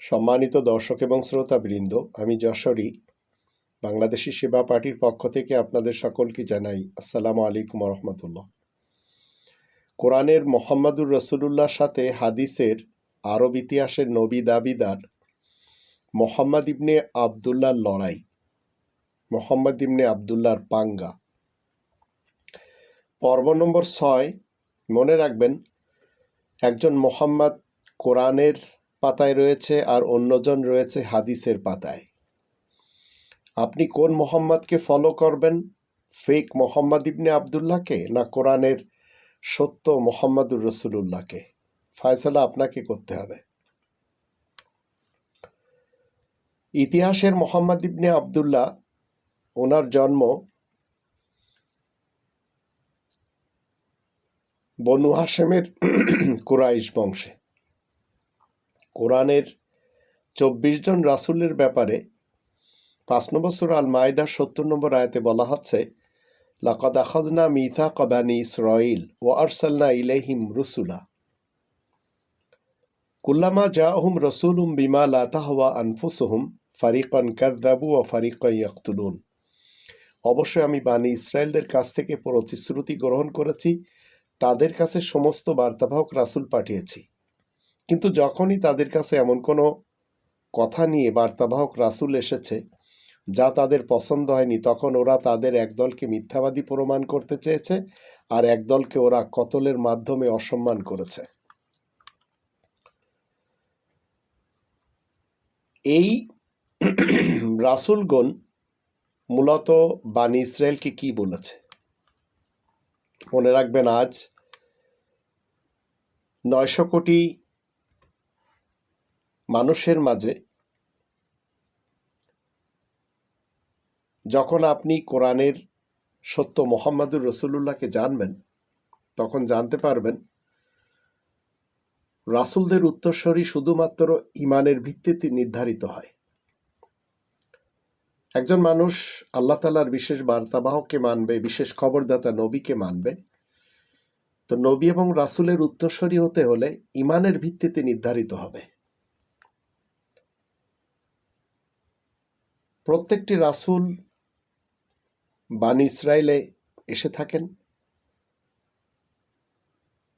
সম্মানিত দর্শক এবং শ্রোতাবৃন্দ, আমি যশোরী বাংলাদেশি সেবা পার্টির পক্ষ থেকে আপনাদের সকলকে জানাই আসসালামু আলাইকুম রহমতুল্লাহ। কোরআনের মোহাম্মদুর রসুলুল্লাহর সাথে হাদিসের আরব ইতিহাসের নবী দাবিদার মোহাম্মদ ইবনে আবদুল্লাহর লড়াই, মোহাম্মদ ইবনে আবদুল্লাহর পাঙ্গা। পর্ব নম্বর ছয়, মনে রাখবেন, একজন মোহাম্মদ কোরআনের পাতায় রয়েছে আর অন্যজন রয়েছে হাদিসের পাতায়। আপনি কোন মোহাম্মদকে ফলো করবেন? ফেক মোহাম্মদ ইবনে আবদুল্লাহকে না কোরআনের সত্য মোহাম্মদুর রসুলুল্লাহকে? ফয়সালা আপনাকে করতে হবে। ইতিহাসের মোহাম্মদ ইবনে আবদুল্লাহ, ওনার জন্ম বনু হাসেমের কুরাইশ বংশে। কোরআনের চব্বিশ জন রাসুলের ব্যাপারে পাঁচ নম্বর সুরা আল মায়দার সত্তর নম্বর আয়াতে বলা হচ্ছে, লাকাদ আখাজনা মিথা কবানি ইসরাইল ও আরসালনা ইলাইহিম রুসুলা। কুল্লামা জাহুম রসুলুম বিমা লা তাহওয়া আনফুসুহুম ফারিকান কাদ্দাবু ও ফারিকান ইয়াকতুলুন। অবশ্যই আমি বানি ইসরায়েলদের কাছ থেকে প্রতিশ্রুতি গ্রহণ করেছি, তাদের কাছে সমস্ত বার্তাবাহক রাসুল পাঠিয়েছি। কিন্তু যখনই তাদের কাছে এমন কোনো কথা নিয়ে বার্তাবাহক রাসুল এসেছে যা তাদের পছন্দ হয়নি, তখন ওরা তাদের একদলকে মিথ্যাবাদী প্রমাণ করতে চেয়েছে আর একদলকে ওরা কতলের মাধ্যমে অসম্মান করেছে। এই রাসুলগণ মূলত বাণী ইসরায়েলকে কি বলেছে? মনে রাখবেন আজ নয়শো কোটি মানুষের মাঝে যখন আপনি কোরআনের সত্য মোহাম্মদুর রসুল্লাহকে জানবেন, তখন জানতে পারবেন রাসুলদের উত্তরস্বরী শুধুমাত্র ইমানের ভিত্তিতে নির্ধারিত হয়। একজন মানুষ আল্লাহ তালার বিশেষ বার্তাবাহককে মানবে, বিশেষ খবরদাতা নবীকে মানবে। তো নবী এবং রাসুলের উত্তরস্বরী হতে হলে ইমানের ভিত্তিতে নির্ধারিত হবে। প্রত্যেকটি রাসুল বানি ইসরায়েলে এসে থাকেন।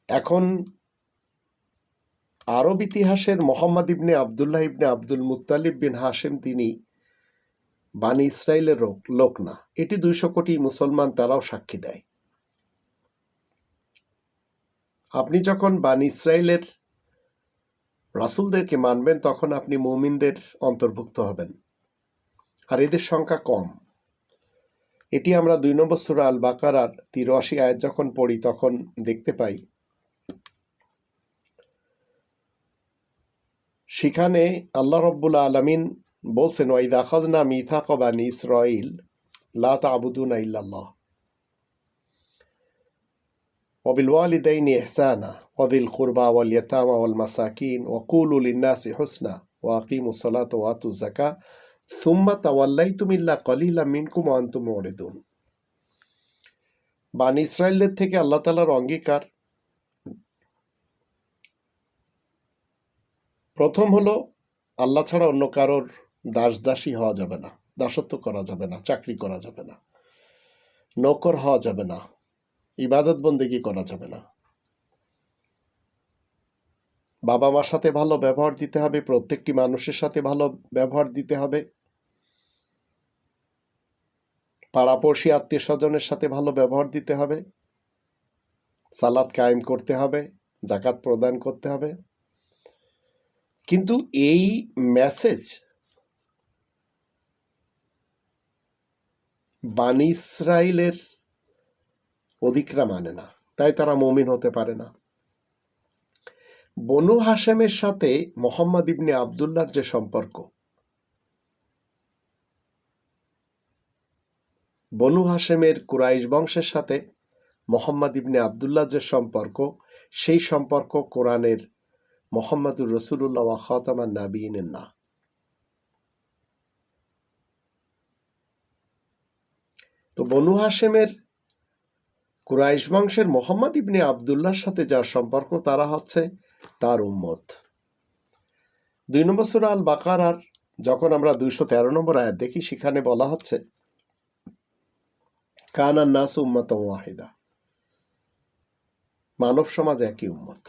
এখন আরব ইতিহাসের Mohammad ibn Abdullah ibn Abdul Muttalib বিন হাশেম তিনি বানি ইসরায়েলের লোক না। এটি দুইশো কোটি মুসলমান তারাও সাক্ষী দেয়। আপনি যখন বানি ইসরায়েলের রাসুলদেরকে মানবেন, তখন আপনি মৌমিনদের অন্তর্ভুক্ত হবেন। আর এদের সংখ্যা কম এটি আমরা দুই নম্বর সুরা আল বাকারার তিরাশি আয়াত যখন পড়ি তখন দেখতে পাই সেখানে আল্লাহ রব্বুল আলমিন বলছেন ওয়াইদা খাজনা মিথা কবানি ইসরাইল লা তাবুদুনা ইল্লাল্লাহ وبالوالدين إحسانا وذي القربى واليتامى والمساكين وقولوا للناس حسنا وأقيموا الصلاة وآتوا الزكاة সুম্মা তাওয়াল্লাই তুমিল্লা কলিলা মিনকুম আন্তুম ওরেদুন বান ইসরায়েলদের থেকে আল্লাহ তালার অঙ্গীকার। প্রথম হলো, আল্লাহ ছাড়া অন্য কারোর দাস দাসী হওয়া যাবে না, দাসত্ব করা যাবে না, চাকরি করা যাবে না, নকর হওয়া যাবে না, ইবাদত বন্দেগি করা যাবে না। বাবা মার সাথে ভালো ব্যবহার দিতে হবে, প্রত্যেকটি মানুষের সাথে ভালো ব্যবহার দিতে হবে। পাড়াপড়শি আত্মীয় স্বজনের সাথে ভালো ব্যবহার দিতে হবে। সালাদ কায়েম করতে হবে, জাকাত প্রদান করতে হবে। কিন্তু এই মেসেজ বানি ইসরায়েলের অধিকরা মানে না, তাই তারা মমিন হতে পারে না। বনু হাসেমের সাথে মোহাম্মদ ইবনে আবদুল্লার যে সম্পর্ক। বনু হাসেমের কুরাইশ বংশের সাথে মোহাম্মদ ইবনে আবদুল্লাহ যে সম্পর্ক, সেই সম্পর্ক কোরআনের মোহাম্মদুর রসুল্লাহ খাতামান নাবিনের না। তো বনু হাসেমের কুরাইশ বংশের মোহাম্মদ ইবনে আবদুল্লাহর সাথে যার সম্পর্ক, তারা হচ্ছে তার উম্মত দুই নম্বর সুরা আল বাকারার যখন আমরা দুইশো তেরো নম্বর আয়াত দেখি, সেখানে বলা হচ্ছে কানান নাস উম্মত ওয়াহিদা মানব সমাজ একই উম্মত।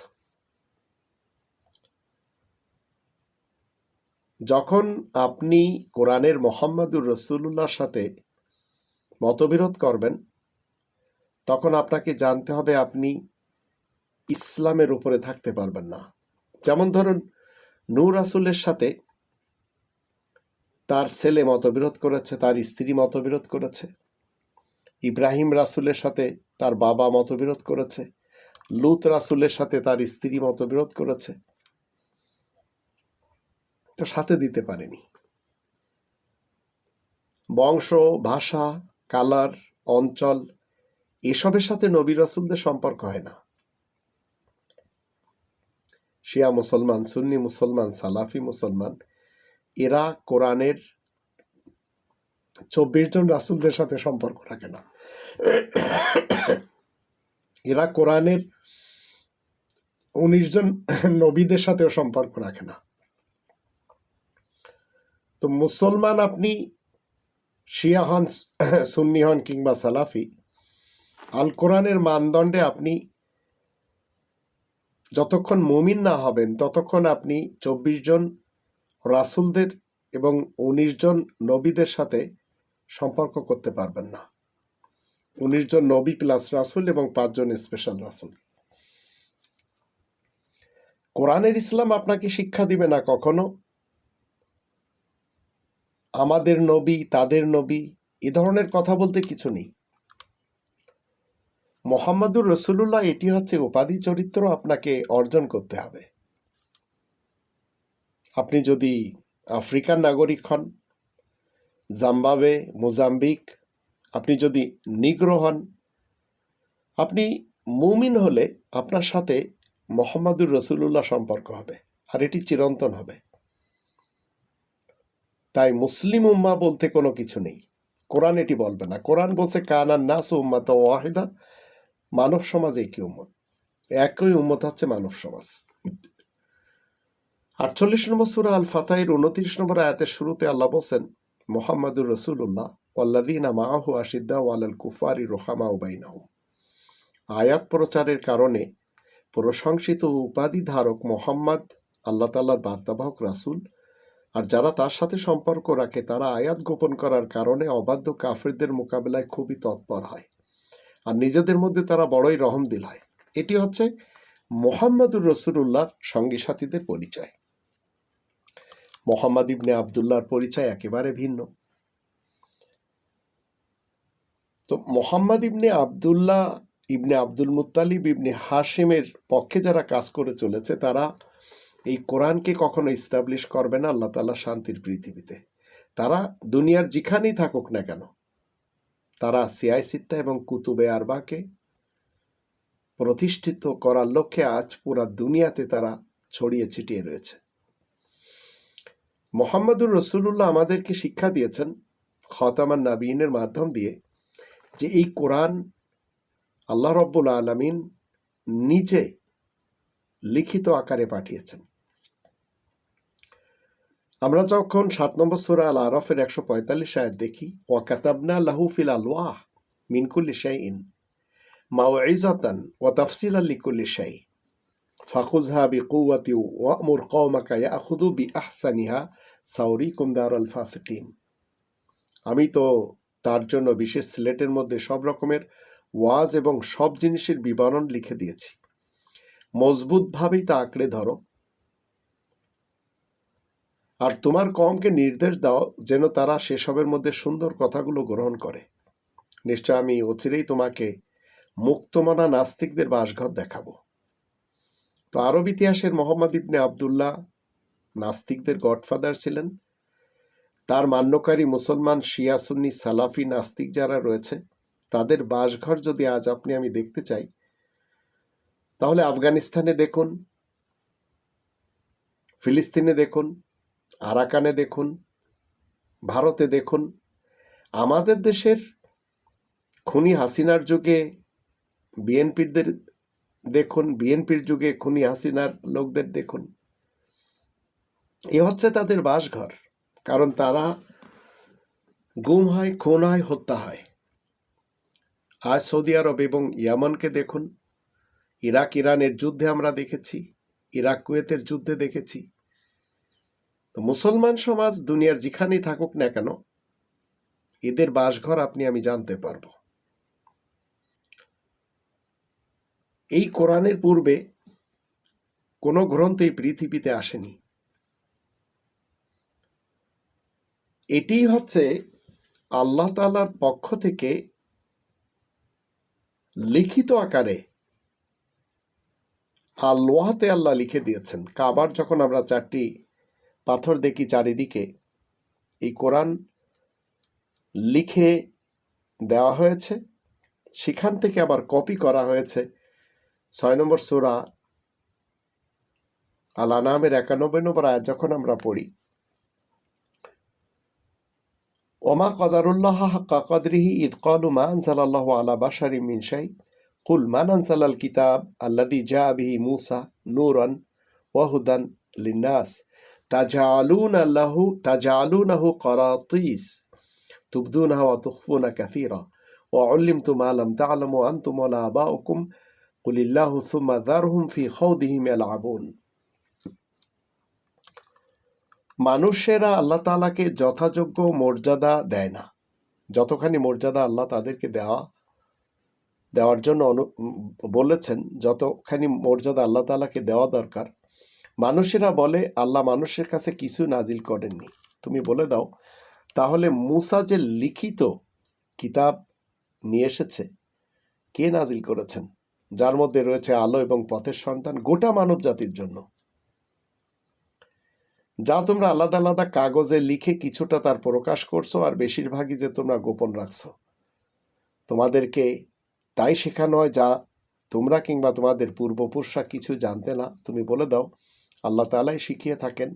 যখন আপনি কোরআনের মোহাম্মদুর রসুল্লাহর সাথে মতবিরোধ করবেন, তখন আপনাকে জানতে হবে আপনি ইসলামের উপরে থাকতে পারবেন না। যেমন ধরুন, নূর রাসুলের সাথে তার ছেলে মতবিরোধ করেছে, তার স্ত্রী মতবিরোধ করেছে, ইব্রাহিম রাসুলের সাথে তার বাবা মতবিরোধ করেছে, লুত রাসুলের সাথে তার স্ত্রী মতবিরোধ করেছে। তো সাথে দিতে পারেনি। বংশ, ভাষা, কালার, অঞ্চল, এসবের সাথে নবী রাসুলদের সম্পর্ক হয় না। শিয়া মুসলমান, সুন্নি মুসলমান, সালাফি মুসলমান, এরা কোরআনের চব্বিশ জন রাসুলদের সাথে সম্পর্ক রাখে না। এরা কোরআনের উনিশ জন নবীদের সাথেও সম্পর্ক রাখে না। তো মুসলমান আপনি শিয়া হন, সুন্নি হন কিংবা সালাফি, আল কোরআনের মানদণ্ডে আপনি যতক্ষণ মুমিন না হবেন, ততক্ষণ আপনি চব্বিশ জন রাসুলদের এবং উনিশ জন নবীদের সাথে সম্পর্ক করতে পারবেন না। উনিশ জন নবী প্লাস রাসুল এবং পাঁচজন স্পেশাল রাসুল। কোরআনের ইসলাম আপনাকে শিক্ষা দিবে না কখনো? আমাদের নবী, তাদের নবী, এ ধরনের কথা বলতে কিছু নেই। মোহাম্মদুর রসুল্লাহ এটি হচ্ছে উপাধি চরিত্র আপনাকে অর্জন করতে হবে। আপনি যদি আফ্রিকান নাগরিক হন, জাম্বাবে, মোজাম্বিক, আপনি যদি নিগ্রো হন, আপনি মুমিন হলে আপনার সাথে মোহাম্মদুর রসুল্লাহ সম্পর্ক হবে আর এটি চিরন্তন হবে। তাই মুসলিম উম্মা বলতে কোনো কিছু নেই। কোরআন এটি বলবে না। কোরআন বলছে, কানান নাস উম্মাত ওয়াহিদা মানব সমাজ একই উম্মত। একই উম্মত হচ্ছে মানব সমাজ আটচল্লিশ নম্বর সুরা আল ফাতাইর উনত্রিশ নম্বর আয়াতের শুরুতে আল্লাহ বলছেন, মোহাম্মদুর রসুল্লাহ ওয়াল্লাদিনা মাহু আশিদ্দা ওয়ালাল কুফারি রোহামা উবাইনাহুম আয়াত প্রচারের কারণে প্রশংসিত উপাধি ধারক মোহাম্মদ, আল্লাহ তাল্লার বার্তাবাহক রাসুল, আর যারা তার সাথে সম্পর্ক রাখে, তারা আয়াত গোপন করার কারণে অবাধ্য কাফেরদের মোকাবেলায় খুবই তৎপর হয়। আর নিজেদের মধ্যে তারা বড়ই রহমদিল হয় এটি হচ্ছে মোহাম্মদুর রসুল্লাহর সঙ্গী সাথীদের পরিচয়। মোহাম্মদ ইবনে আবদুল্লাহর পরিচয় একেবারে ভিন্ন। তো Muhammad ibn Abdullah, ibn Abdul Muttalib, ইবনে হাশিমের পক্ষে যারা কাজ করে চলেছে, তারা এই কোরআনকে কখনো ইস্টাবলিশ করবে না, আল্লাহ তালা শান্তির পৃথিবীতে। তারা দুনিয়ার যেখানেই থাকুক না কেন তারা সিয়াই সিত্তা এবং কুতুবে আরবাকে প্রতিষ্ঠিত করার লক্ষ্যে আজ পুরা দুনিয়াতে তারা ছড়িয়ে ছিটিয়ে রয়েছে। মোহাম্মদুর রসুল্লাহ আমাদেরকে শিক্ষা দিয়েছেন খতামান নাবিনের মাধ্যম দিয়ে যে এই কোরআন আল্লাহ রব্বুল আলমিন নিজে লিখিত আকারে পাঠিয়েছেন। আমরা যখন সাত নম্বর সুরা আল আরফের একশো পঁয়তাল্লিশ আয়াত দেখি, ওয়াকাতাবনা লাহুফিল আলওয়াহ মিনকুল্লি শাইন মাওয়াইজাতান ওয়া তাফসিল লিকুল্লি শাই ফাখুজহা বি কুয়াতি ওয়ামুর কওমাকা ইয়াখুদু বি আহসানিহা সাউরি কুমদার দারুল ফাসিকিন আমি তো তার জন্য বিশেষ স্লেটের মধ্যে সব রকমের ওয়াজ এবং সব জিনিসের বিবরণ লিখে দিয়েছি। মজবুতভাবেই তা আঁকড়ে ধরো। আর তোমার কমকে নির্দেশ দাও যেন তারা সেসবের মধ্যে সুন্দর কথাগুলো গ্রহণ করে। নিশ্চয় আমি অচিরেই তোমাকে মুক্তমনা নাস্তিকদের বাসঘর দেখাবো। তো আরব ইতিহাসের মোহাম্মদ ইবনে আবদুল্লাহ নাস্তিকদের গডফাদার ছিলেন। তার মান্যকারী মুসলমান শিয়া সুন্নি সালাফি নাস্তিক যারা রয়েছে, তাদের বাসঘর যদি আজ আপনি আমি দেখতে চাই, তাহলে আফগানিস্তানে দেখুন, ফিলিস্তিনে দেখুন আরাকানে দেখুন, ভারতে দেখুন, আমাদের দেশের খুনি হাসিনার যুগে বিএনপিদের দেখুন, বিএনপির যুগে খুনি হাসিনার লোকদের দেখুন। এ হচ্ছে তাদের বাসঘর, কারণ তারা গুম হয়, খুন হয়, হত্যা হয়। আজ সৌদি আরব এবং ইয়ামনকে দেখুন, ইরাক, ইরানের যুদ্ধে আমরা দেখেছি, ইরাক, কুয়েতের যুদ্ধে দেখেছি। তো মুসলমান সমাজ দুনিয়ার যেখানেই থাকুক না কেন, এদের বাসঘর আপনি, আমি জানতে পারব। এই কোরআনের পূর্বে কোনো গ্রন্থ এই পৃথিবীতে আসেনি। এটি হচ্ছে আল্লাহ তালার পক্ষ থেকে লিখিত আকারে আল্লাহতে আল্লাহ লিখে দিয়েছেন। কাবার যখন আমরা চারটি পাথর দেখি চারিদিকে। এই কোরআন লিখে দেওয়া হয়েছে। সেখান থেকে আবার কপি করা হয়েছে। ছয় নম্বর সুরা আল আনামের একানব্বই নম্বর আয়াত যখন আমরা পড়ি, ওমা কদারুল্লাহ হাক্কা কদরিহি ঈদ কলু মা আনসালাল্লাহু আলা বাশারি মিন শাই, কুল মান আনসালাল কিতাব আল্লাদি জা বিহি মুসা নূরান ওয়াহুদান লিন্নাস। তাজালুন আল্লাহু তাজালুনাহু করাতিস তুবদুনাহা ওয়া তুখফুনা কাসীরা ওয়া উল্লিমতুম মা লাম তা'লামু আনতুম ওয়া আবাউকুম কুলিল্লাহু থুম্মা যারহুম ফি খাউদিহিম ইয়ালআবুন মানুষেরা আল্লাহ তালাকে যথাযোগ্য মর্যাদা দেয় না। যতখানি মর্যাদা আল্লাহ তাদেরকে দেওয়া দেওয়ার জন্য অনু বলেছেন, যতখানি মর্যাদা আল্লাহ তালাকে দেওয়া দরকার মানুষেরা বলে, আল্লাহ মানুষের কাছে কিছু নাজিল করেননি। তুমি বলে দাও, তাহলে মুসা যে লিখিত কিতাব নিয়ে এসেছে, কে নাজিল করেছেন? যার মধ্যে রয়েছে আলো এবং পথের সন্তান গোটা মানব জাতির জন্য। যা তোমরা আলাদা আলাদা কাগজে লিখে কিছুটা তার প্রকাশ করছ আর বেশিরভাগই যে তোমরা গোপন রাখছো। তোমাদেরকে তাই শেখানো হয় যা তোমরা কিংবা তোমাদের পূর্বপুরুষরা কিছু জানতে না। তুমি বলে দাও আল্লাহ তালাই শিখিয়ে থাকেন।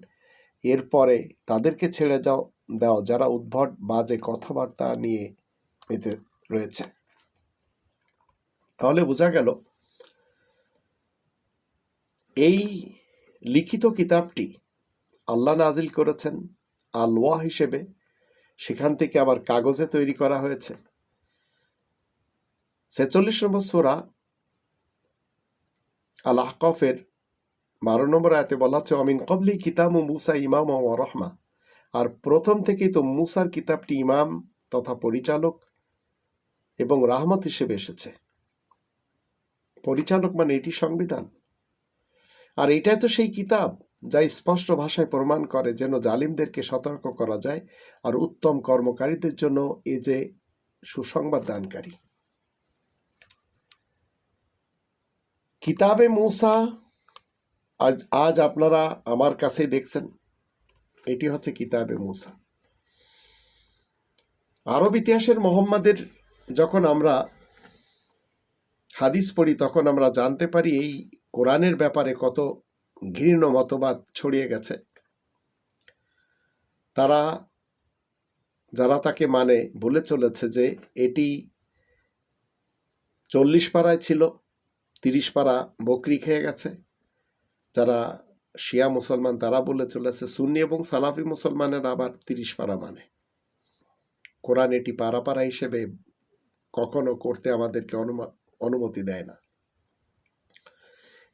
এরপরে তাদেরকে ছেড়ে যাও, দাও, যারা উদ্ভট, বাজে কথাবার্তা নিয়ে এতে রয়েছে। তাহলে বোঝা গেল, এই লিখিত কিতাবটি আল্লাহ নাজিল করেছেন আলওয়া হিসেবে। সেখান থেকে আবার কাগজে তৈরি করা হয়েছে। ছেচল্লিশ নম্বর সোরা আল আহকফের বারো নম্বর আয়তে বলা হচ্ছে, অমিন কবলি কিতাব ও মুসা ইমাম ও রহমা। আর প্রথম থেকেই তো মুসার কিতাবটি ইমাম তথা পরিচালক এবং রাহমত হিসেবে এসেছে। পরিচালক মানে এটি সংবিধান। আর এটাই তো সেই কিতাব যা স্পষ্ট ভাষায় প্রমাণ করে যেন জালিমদেরকে সতর্ক করা যায় আর উত্তম কর্মকারীদের জন্য এ যে সুসংবাদ দানকারী। কিতাবে মূসা আজ আজ আপনারা আমার কাছেই দেখছেন। এটি হচ্ছে কিতাবে মূসা। আরব ইতিহাসের মোহাম্মদের যখন আমরা হাদিস পড়ি, তখন আমরা জানতে পারি এই কোরআনের ব্যাপারে কত ঘৃণ্য মতবাদ ছড়িয়ে গেছে। তারা, যারা তাকে মানে বলে চলেছে যে এটি চল্লিশ পাড়ায় ছিল, তিরিশ পাড়া বকরি খেয়ে গেছে। যারা শিয়া মুসলমান, তারা বলে চলেছে সুন্নি এবং সালাফি মুসলমানের আবার তিরিশ পাড়া মানে। কোরআন এটি পাড়া হিসেবে কখনো করতে আমাদেরকে অনুমা, অনুমতি দেয় না।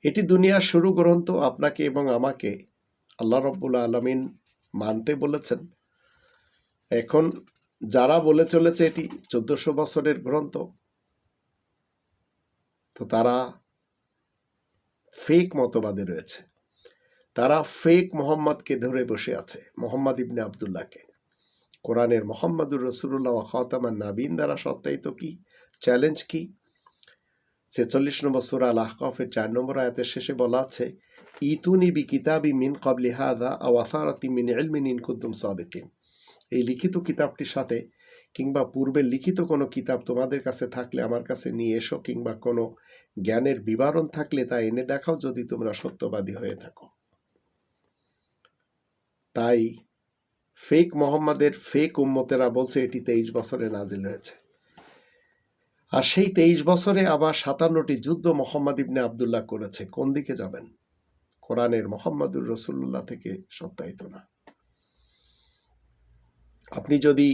এটি দুনিয়ার শুরু গ্রন্থ আপনাকে এবং আমাকে আল্লাহ রব্বুল আলমিন মানতে বলেছেন। এখন যারা বলে চলেছে এটি চোদ্দশো বছরের গ্রন্থ, তো তারা ফেক মতবাদে রয়েছে। তারা ফেক মোহাম্মদকে ধরে বসে আছে, মোহাম্মদ ইবনে আবদুল্লাহকে। কোরআনের মোহাম্মদুর রসুল্লাহ খাতামান নাবিন দ্বারা সত্যায়িত কি? চ্যালেঞ্জ কি? ছেচল্লিশ নম্বর সুরা আল আহকফের চার নম্বর আয়াতের শেষে বলা আছে, ইতুনি বি কিতাবি মিন কবলি হাদা আওয়াথারাতি মিন এলমিন ইন কুদ্দুম সাদেকিন। এই লিখিত কিতাবটির সাথে কিংবা পূর্বে লিখিত কোনো কিতাব তোমাদের কাছে থাকলে আমার কাছে নিয়ে এসো, কিংবা কোনো জ্ঞানের বিবরণ থাকলে তা এনে দেখাও যদি তোমরা সত্যবাদী হয়ে থাকো। তাই ফেক মোহাম্মদের ফেক উম্মতেরা বলছে, এটি তেইশ বছরে নাজিল হয়েছে। আর সেই তেইশ বছরে আবার সাতান্নটি যুদ্ধ মোহাম্মদ ইবনে আবদুল্লাহ করেছে। কোন দিকে যাবেন? কোরআনের মোহাম্মদুর রসুল্লাহ থেকে সত্যায়িত না। আপনি যদি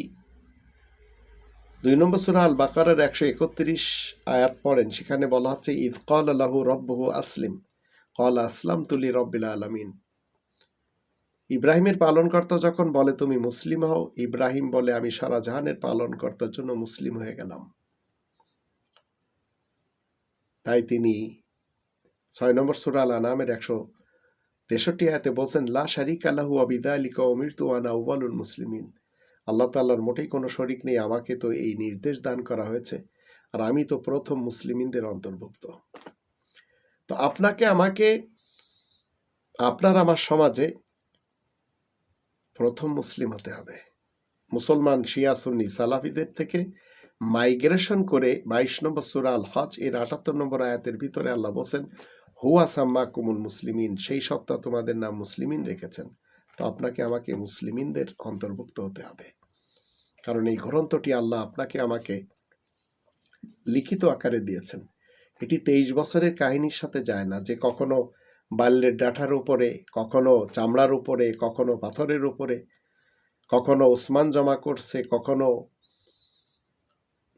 দুই নম্বর সুরা আল বাকারের একশো একত্রিশ আয়াত পড়েন, সেখানে বলা হচ্ছে ঈদ কল আল্লাহ রব্বহু আসলিম। কল আসলাম তুলি রব্বিল আলমিন। ইব্রাহিমের পালনকর্তা যখন বলে, তুমি মুসলিম হও, ইব্রাহিম বলে, আমি সারা জাহানের পালনকর্তার জন্য মুসলিম হয়ে গেলাম। তাই তিনি ছয় নম্বর সুরা আল আনামের একশো তেষট্টি আয়াতে বলছেন, লা শারিক আল্লাহু আবিদা আলিকা অমিরতু আনা উবালুল মুসলিমিন। আল্লাহ তাল্লাহর মোটেই কোনো শরিক নেই। আমাকে তো এই নির্দেশ দান করা হয়েছে আর আমি তো প্রথম মুসলিমিনদের অন্তর্ভুক্ত। তো আপনাকে, আমাকে, আপনার আমার সমাজে প্রথম মুসলিম হতে হবে। মুসলমান, শিয়া, সুন্নি, সালাফিদের থেকে মাইগ্রেশন করে বাইশ নম্বর সুরা আল হজ এর আটাত্তর নম্বর আয়াতের ভিতরে আল্লাহ বলছেন, হুয়া সাম্মা কুমুল মুসলিমিন সেই সত্তা তোমাদের নাম মুসলিমিন রেখেছেন। তো আপনাকে আমাকে মুসলিমিনদের অন্তর্ভুক্ত হতে হবে। কারণ এই গ্রন্থটি আল্লাহ আপনাকে আমাকে লিখিত আকারে দিয়েছেন। এটি তেইশ বছরের কাহিনীর সাথে যায় না। যে কখনো বাল্যের ডাঁটার উপরে, কখনো চামড়ার উপরে, কখনো পাথরের উপরে, কখনো ওসমান জমা করছে, কখনো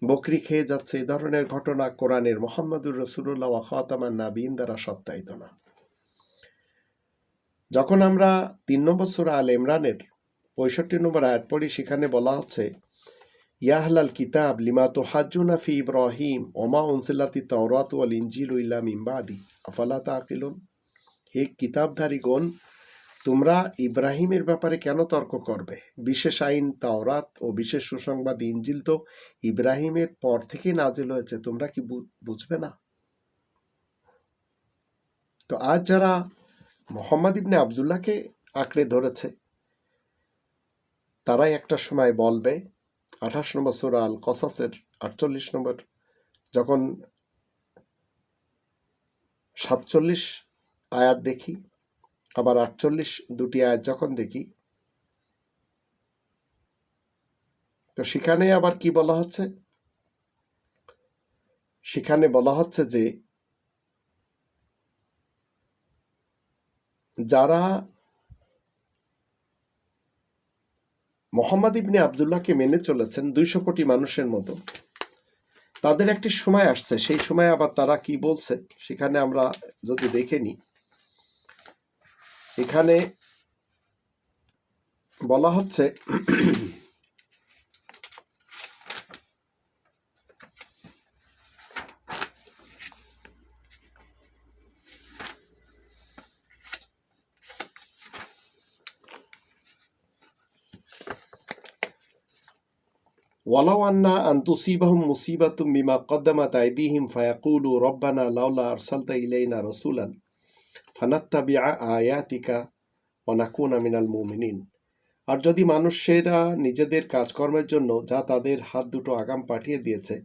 বকরি খেয়ে যাচ্ছে, এ ধরনের ঘটনা কোরআনের মোহাম্মদুর রসুল্লাহ খাতামান নাবিন দ্বারা সত্যায়িত না। যখন আমরা তিন নম্বর সুরা আল ইমরানের পঁয়ষট্টি নম্বর আয়াত পড়ি, সেখানে বলা হচ্ছে ইয়াহলাল কিতাব, লিমা তো হাজুনা ফি ইব্রাহিম ওমা উনসিল্লাতি তাওরাত ওয়াল ইনজিল ইল্লা মিম্বাদি আফালা তাকিলুন হে কিতাবধারীগণ, তোমরা ইব্রাহিমের ব্যাপারে কেন তর্ক করবে? বিশেষ আইন তাওরাত ও বিশেষ সুসংবাদ ইনজিল তো ইব্রাহিমের পর থেকেই নাজিল হয়েছে, তোমরা কি বুঝবে না? তো আজ যারা মোহাম্মদ ইবনে আবদুল্লাহকে আঁকড়ে ধরেছে। তারাই একটা সময় বলবে, আঠাশ নম্বর সুরা আল কসাসের আটচল্লিশ নম্বর, যখন সাতচল্লিশ আয়াত দেখি, আবার আটচল্লিশ দুটি আয়াত যখন দেখি, তো সেখানে আবার কি বলা হচ্ছে? সেখানে বলা হচ্ছে যে যারা মোহাম্মদ ইবনে আবদুল্লাহকে মেনে চলেছেন দুইশো কোটি মানুষের মতো, তাদের একটি সময় আসছে। সেই সময় আবার তারা কি বলছে সেখানে আমরা যদি দেখে নিই। এখানে বলা হচ্ছে ওয়ালাউ আন্না আন্তুসিবাহম মুসিবাতুম বিমা কদ্দামা তাইদিহিম ফায়াকুলু রব্বানা লাউলা আরসালতা ইলাইনা রসুলান ফানাত্তাবিআ আয়াতিকা অনাকুনা মিনাল মুমিনিন। আর যদি মানুষেরা নিজেদের কাজকর্মের জন্য যা তাদের হাত দুটো আগাম পাঠিয়ে দিয়েছে,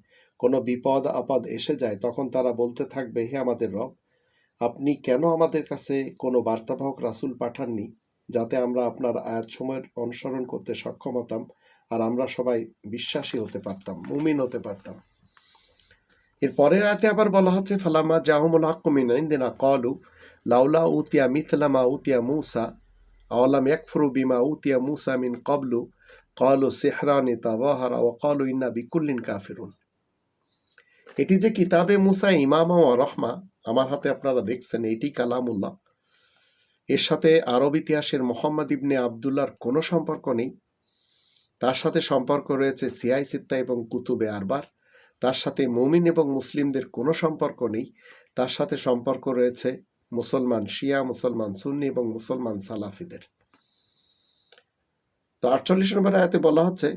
কোনো বিপদ, আপদ এসে যায়, তখন তারা বলতে থাকবে, হে আমাদের রব, আপনি কেন আমাদের কাছে কোনো বার্তাবাহক রাসুল পাঠাননি, যাতে আমরা আপনার আয়াত সময়ের অনুসরণ করতে সক্ষম হতাম? আর আমরা সবাই বিশ্বাসী হতে পারতাম, মুমিন হতে পারতাম। এর পরের আয়াতে আবার বলা হচ্ছে, ফালামা জাহমুল হাক্কুমিন ইন্দিনা কলু লাউলা উতিয়া মিথলামা উতিয়া মুসা আওয়ালাম ইয়াকফুরু বিমা উতিয়া মুসা মিন কবলু কলু সেহরানি তাওয়াহারা ও কলু ইন্না বিকুল্লিন কাফিরুন। এটি যে কিতাবে মুসা ইমামা ও রহমা, আমার হাতে আপনারা দেখছেন, এটি কালামুল্লাহ। এর সাথে আরব ইতিহাসের মোহাম্মদ ইবনে আবদুল্লাহর কোনো সম্পর্ক নেই। তার সাথে সম্পর্ক রয়েছে সিয়াই সিত্তা এবং কুতুবে আরবার। তার সাথে মুমিন এবং মুসলিমদের কোনো সম্পর্ক নেই। তার সাথে সম্পর্ক রয়েছে মুসলমান শিয়া, মুসলমান সুন্নি এবং মুসলমান সালাফিদের। তো আটচল্লিশ নম্বর আয়াতে বলা হচ্ছে,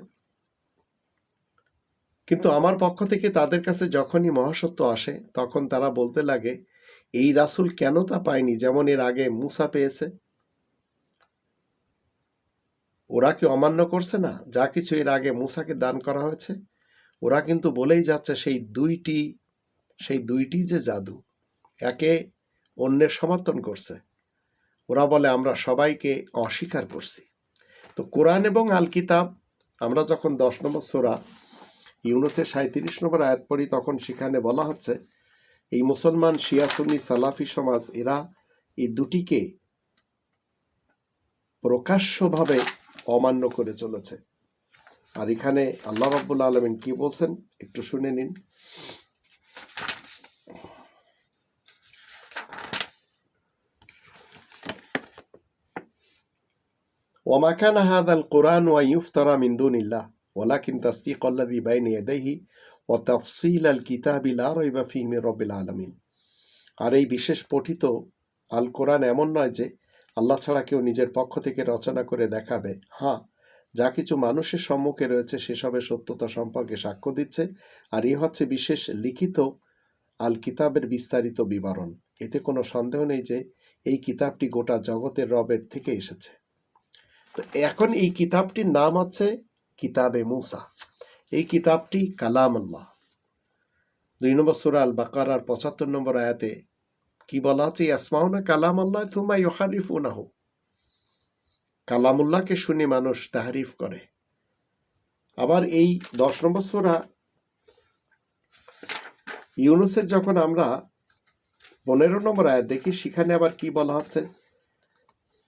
কিন্তু আমার পক্ষ থেকে তাদের কাছে যখনই মহাসত্য আসে, তখন তারা বলতে লাগে, এই রাসুল কেন তা পায়নি যেমন এর আগে মুসা পেয়েছে? ওরা কি অমান্য করছে না? যা কিছু এর আগে মুসাকে দান করা হয়েছে। ওরা কিন্তু বলেই যাচ্ছে সেই দুইটি সেই দুইটি যে জাদু একে অন্যের সমর্থন করছে। ওরা বলে, আমরা সবাইকে অস্বীকার করছি। তো কোরআন এবং আল কিতাব আমরা যখন দশ নম্বর সোরা, ইউনুসের সাঁত্রিশ নম্বর আয়াত পড়ি, তখন সেখানে বলা হচ্ছে, এই মুসলমান, শিয়া, সুন্নি, সালাফি সমাজ, এরা এই দুটিকে প্রকাশ্যভাবে অমান্য করে চলেছে আর এখানে আল্লাহ রাব্বুল আলমিন কি বলছেন একটু শুনে নিন وما كان هذا القرآن أن يفترى من دون الله ولكن تصديق الذي بين يديه وتفصيل الكتاب لا ريب فيه من رب العالمين আর এই বিশেষ পঠিত আল কোরআন এমন নয় যে আল্লাহ ছাড়া কেউ নিজের পক্ষ থেকে রচনা করে দেখাবে। হ্যাঁ যা কিছু মানুষের সম্মুখে রয়েছে সেসবের সত্যতা সম্পর্কে সাক্ষ্য দিচ্ছে, আর এ হচ্ছে বিশেষ লিখিত আল কিতাবের বিস্তারিত বিবরণ। এতে কোনো সন্দেহ নেই যে এই কিতাবটি গোটা জগতের রবের থেকে এসেছে। তো এখন এই কিতাবটির নাম হচ্ছে কিতাবে মুসা। এই কিতাবটি কালাম আল্লাহ। দুই নম্বর সুরা আল বাকারার পঁচাত্তর নম্বর আয়াতে কি বলা আছে? ইয়াসমাউনা কালাম আল্লাহ তুমা ইহারিফুনাহ কালামুল্লাহকে শুনে মানুষ তাহারিফ করে। আবার এই দশ নম্বর সুরা ইউনুসের যখন আমরা পনেরো নম্বর আয়াত দেখি, সেখানে আবার কি বলা হচ্ছে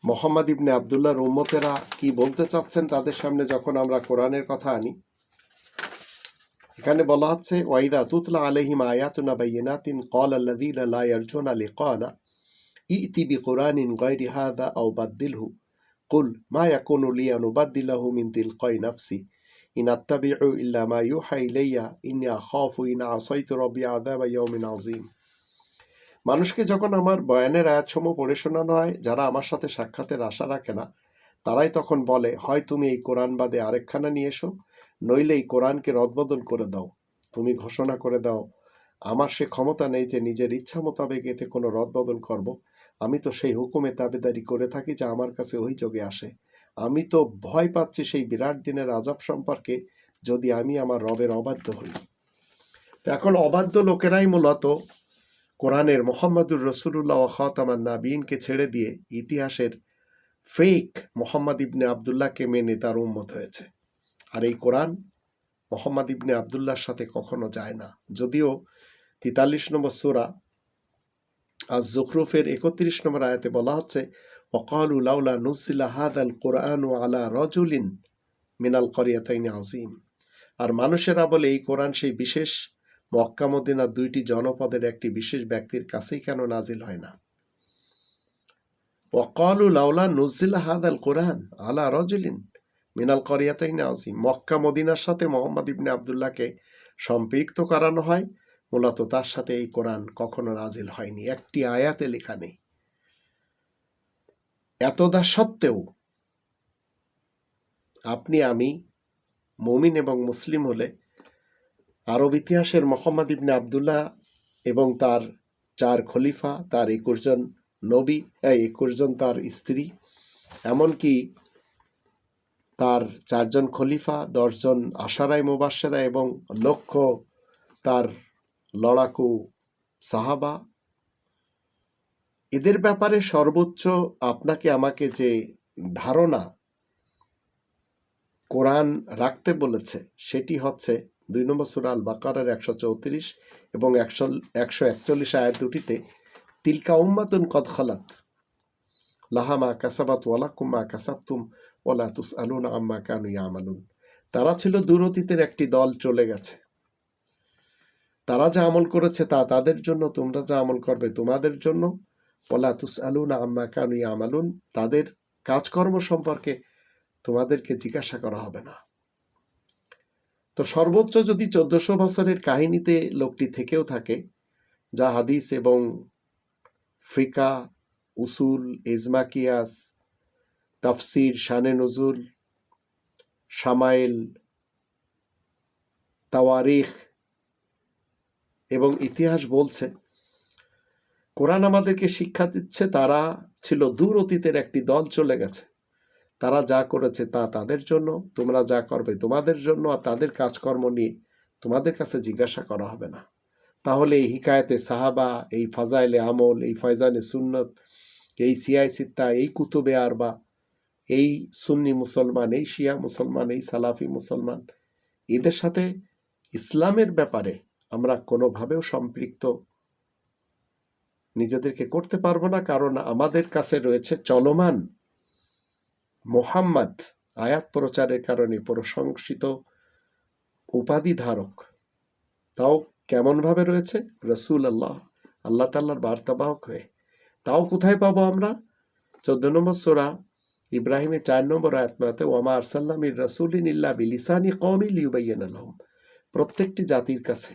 মোহাম্মদ ইবনে আবদুল্লাহর উম্মতেরা কি বলতে চাচ্ছেন তাদের সামনে যখন আমরা কোরআনের কথা আনি এখানে বলা হচ্ছে, ওয়াইদা তুতলা আলহিম আয়াতুনা বাইনাতিন কল আল্লাযীনা লা ইয়ারজুনা লিকানা, ইতি বিকুরআনিন গায়রি হাযা আও বাদদিলহু। কুল, মা ইয়াকুনু লি আন উবাদদিলাহু মিন তিলকাই নাফসি। ইন আত্তাবিউ ইল্লা মা ইউহা ইলাইয়া, ইন্নী আখাফু ইন আসাইতু রাব্বি আযাবা ইয়াউমিন আযীম। মানুষকে যখন আমার বয়ানের আয়াতসমূহ পড়ে শোনানো হয়, যারা আমার সাথে সাক্ষাতের আশা রাখে না, তারাই তখন বলে, হয় তুমি এই কোরআন বাদে আরেকখানা নিয়ে এসো নইলে এই কোরআনকে রদবদল করে দাও। তুমি ঘোষণা করে দাও, আমার সে ক্ষমতা নেই যে নিজের ইচ্ছা মোতাবেক এতে কোনো রদবদল করব। আমি তো সেই হুকুমে তাবেদারি করে থাকি যা আমার কাছে ওই যোগে আসে। আমি তো ভয় পাচ্ছি সেই বিরাট দিনের আজাব সম্পর্কে যদি আমি আমার রবের অবাধ্য হই। তো এখন অবাধ্য লোকেরাই মূলত কোরআনের মোহাম্মদুর রসুল্লাহ খাতামান নাবিনকে ছেড়ে দিয়ে ইতিহাসের ফেক মোহাম্মদ ইবনে আবদুল্লাহকে মেনে তার উন্মত হয়েছে। আর এই কোরআন মোহাম্মদ ইবনে আবদুল্লাহর সাথে কখনো যায় না। যদিও তেতাল্লিশ নম্বর সুরা আজ জখরুফের একত্রিশ নম্বর আয়াতে বলা হচ্ছে, ওকালু লাউলা নুসিলা হাদ আল কোরআন আলা রজুলিন মিনাল করিয়াতাইন আজিম আর মানুষেরা বলে, এই কোরআন সেই বিশেষ মক্কা মদিনার দুইটি জনপদের একটি বিশেষ ব্যক্তির কাছেই কেন নাজিল হয় না? ওকালু লাউলা নুজিল হাদ আল কোরআন আলা রজুলিন মিনাল করিয়াতাইন আজিম মক্কা, মদিনার সাথে মোহাম্মদ ইবনে আবদুল্লাহকে সম্পৃক্ত করানো হয়। মূলত তার সাথে এই কোরআন কখনো নাজিল হয়নি। একটি আয়াতে লেখা নেই। এতদা সত্ত্বেও আপনি, আমি মমিন এবং মুসলিম হলে আরব ইতিহাসের মোহাম্মদ ইবনে আবদুল্লাহ এবং তার চার খলিফা, তার একুশ জন নবী একুশ জন তার স্ত্রী, এমনকি তার চারজন খলিফা, দশজন আশারাই মুবাসারা এবং লক্ষ তার লড়াকু সাহাবা। এদের ব্যাপারে সর্বোচ্চ আপনাকে আমাকে যে ধারণা কোরআন রাখতে বলেছে, সেটি হচ্ছে দুই নম্বর সুরা আল বাকারের একশো চৌত্রিশ এবং একশো একশো একচল্লিশ আয়াত দুটিতে, তিলকা উম্মাতুন কদ খালাত লাহামা কাসাবাত ওয়ালাকুম মা কাসাবতুম ওলা আলুন আম্মা কানু আমালুন তারা ছিল দূরতীতের একটি দল চলে গেছে। তারা যা আমল করেছে তা তাদের জন্য, তোমরা যা আমল করবে তোমাদের জন্য। ওলা তুস আলুন আম্মা কানু আমালুন তাদের কাজকর্ম সম্পর্কে তোমাদেরকে জিজ্ঞাসা করা হবে না। তো সর্বোচ্চ যদি চোদ্দশো বছরের কাহিনীতে লোকটি থেকেও থাকে, যা হাদিস এবং ফিকা, উসুল এজমাকিয়াস তাফসির শানে নজুল সামাইল তাওয়ারিখ এবং ইতিহাস বলছে, কোরআন আমাদেরকে শিক্ষা দিচ্ছে, তারা ছিল দূর অতীতের একটি দল চলে গেছে। তারা যা করেছে তা তাদের জন্য, তোমরা যা করবে তোমাদের জন্য, আর তাদের কাজকর্ম নিয়ে তোমাদের কাছে জিজ্ঞাসা করা হবে না। তাহলে এই হিকায়তে সাহাবা, এই ফাজাইলে আমল, এই ফয়জানে সুন্নত, এই সিয়াই সিত্তা, এই কুতুবে আরবা এই সুন্নি মুসলমান, এই শিয়া মুসলমান, এই সালাফি মুসলমান, এদের সাথে ইসলামের ব্যাপারে আমরা কোনোভাবেও সম্পৃক্ত নিজেদেরকে করতে পারব না। কারণ আমাদের কাছে রয়েছে চলমান মোহাম্মদ, আয়াত প্রচারের কারণে প্রশংসিত উপাধি ধারক। তাও কেমনভাবে রয়েছে? রসুল আল্লাহ আল্লাহ তাল্লার বার্তাবাহক হয়ে। তাও কোথায় পাবো আমরা? চোদ্দ নম্বর সোরা ইব্রাহিমের চার নম্বর আয়াতমাতে ওয়ামা আরসাল্লামির রসুলিন ইল্লা বিলিসানি কমিল ইউবাইয়ান আলহম প্রত্যেকটি জাতির কাছে,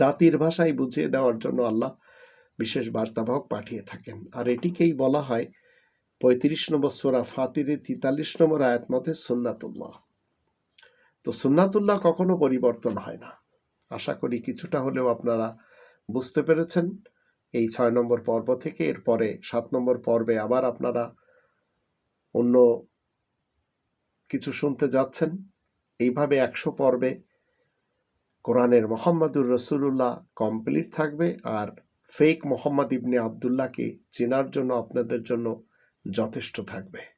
জাতির ভাষায় বুঝিয়ে দেওয়ার জন্য আল্লাহ বিশেষ বার্তাবাহক পাঠিয়ে থাকেন। আর এটিকেই বলা হয় পঁয়ত্রিশ নম্বর সোরা ফাতিরে তেতাল্লিশ নম্বর আয়াত মতে সুন্নাতুল্লাহ। তো সুন্নাতুল্লাহ কখনো পরিবর্তন হয় না। আশা করি কিছুটা হলেও আপনারা বুঝতে পেরেছেন। এই ছয় নম্বর পর্ব থেকে এরপরে সাত নম্বর পর্বে আবার আপনারা অন্য কিছু শুনতে যাচ্ছেন? এইভাবে একশো পর্বে কোরআনের মোহাম্মদুর রসুল্লাহ কমপ্লিট থাকবে আর ফেক মোহাম্মদ ইবনে আবদুল্লাহকে চেনার জন্য আপনাদের জন্য যথেষ্ট থাকবে।